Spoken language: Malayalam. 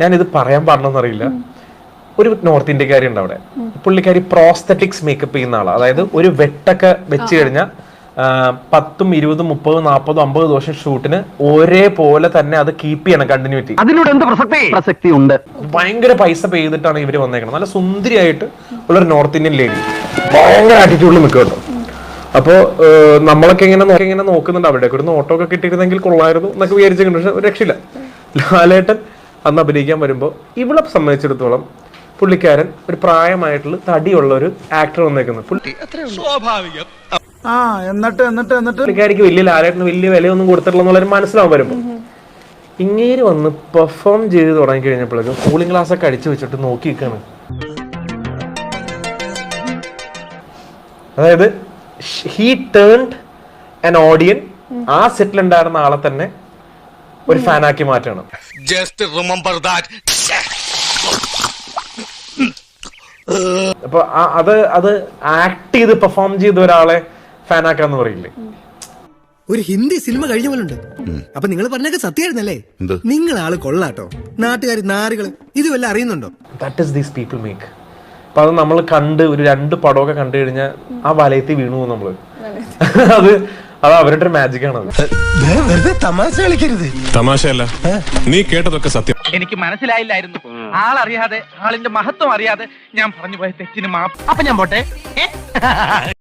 ഞാനിത് പറയാൻ പാടില്ലെന്നറിയില്ല. ഒരു നോർത്ത് ഇന്ത്യക്കാരി ഉണ്ട് അവിടെ. പുള്ളിക്കാരി പ്രോസ്തറ്റിക്സ് മേക്കപ്പ് ചെയ്യുന്ന ആളാണ് അതായത് ഒരു വെട്ടൊക്കെ വെച്ച് കഴിഞ്ഞാൽ പത്തും ഇരുപതും മുപ്പതും നാൽപ്പതും അമ്പത് ദിവസം ഷൂട്ടിന് ഒരേപോലെ തന്നെ അത് കീപ്പ് ചെയ്യണം കണ്ടിന്യൂറ്റി അതിനോട് എന്ത് പ്രസക്തി? പ്രസക്തി ഉണ്ട്. ഭയങ്കര പൈസ പേ ചെയ്തിട്ടാണ് ഇവർ വന്നേക്കുന്നത് നല്ല സുന്ദരിയായിട്ട് ഉള്ളൊരു നോർത്ത് ഇന്ത്യൻ ലേഡി ഭയങ്കര ആറ്റിറ്റ്യൂഡിൽ നിൽക്കും കേട്ടോ. അപ്പോ നമ്മളൊക്കെ ഇങ്ങനെ നോക്കി ഇങ്ങനെ നോക്കുന്നുണ്ട്. അവിടെ ഒരു നോട്ടോ ഒക്കെ കിട്ടിയിരുന്നെങ്കിൽ കൊള്ളായിരുന്നു എന്നൊക്കെ വിചാരിച്ചിട്ടുണ്ട്. പക്ഷെ ഒരു രക്ഷയില്ല. ലാലേട്ടൻ അന്ന് അഭിനയിക്കാൻ വരുമ്പോൾ ഇവളെ സംബന്ധിച്ചിടത്തോളം പുള്ളിക്കാരൻ ഒരു പ്രായമായിട്ടുള്ള തടിയുള്ള ഒരു ആക്ടർ വന്നേക്കുന്നത് പുള്ളി ആ എന്നിട്ട് എന്നിട്ട് എന്നിട്ട്? പുള്ളിക്കാരിക്ക് വലിയ ലാലേട്ടന് വലിയ വിലയൊന്നും കൊടുത്തിട്ടില്ല എന്നുള്ളൊരു മനസ്സിലാവും വരുമ്പോൾ ഇങ്ങേര് വന്ന് പെർഫോം ചെയ്ത് തുടങ്ങി കഴിഞ്ഞപ്പോഴേക്കും കൂളിംഗ് ഗ്ലാസ് ഒക്കെ അടിച്ചു വെച്ചിട്ട് നോക്കി നിൽക്കാണ് അതായത് ഹീ ടേൺഡ് ആൻ ഓഡിയൻ ആ സെറ്റിൽ ഉണ്ടായിരുന്ന ആളെ തന്നെ ഒരു ഫാനാക്കി മാറ്റണം. Just remember that. അപ്പൊ അത് അത് ആക്ട് ചെയ്ത് പെർഫോം ചെയ്ത ഒരാളെ ഫാനാക്കാന്ന് പറയില്ലേ? ഒരു ഹിന്ദി സിനിമ കഴിഞ്ഞ പോലെ ഉണ്ട്. അപ്പൊ നിങ്ങൾ പറഞ്ഞൊക്കെ സത്യമായിരുന്നല്ലേ? നിങ്ങൾ ആൾ കൊള്ളാട്ടോ. നാട്ടുകാർ നാറുകൾ ഇത് വല്ല അറിയുന്നുണ്ടോ? That is these people make അപ്പൊ അത് നമ്മൾ കണ്ട് ഒരു രണ്ട് പടമൊക്കെ കണ്ടു കഴിഞ്ഞാൽ ആ വലയത്തിൽ വീണു പോകും നമ്മൾ അത് അത് അവരുടെ ഒരു മാജിക് ആണ് വെറുതെ തമാശ കളിക്കരുത്. തമാശയല്ല. നീ കേട്ടതൊക്കെ സത്യം. എനിക്ക് മനസ്സിലായില്ലായിരുന്നു. ആളറിയാതെ ആളിന്റെ മഹത്വം അറിയാതെ ഞാൻ പറഞ്ഞു പോയ തെറ്റിന് മാപ്പ്. അപ്പൊ ഞാൻ പോട്ടെ?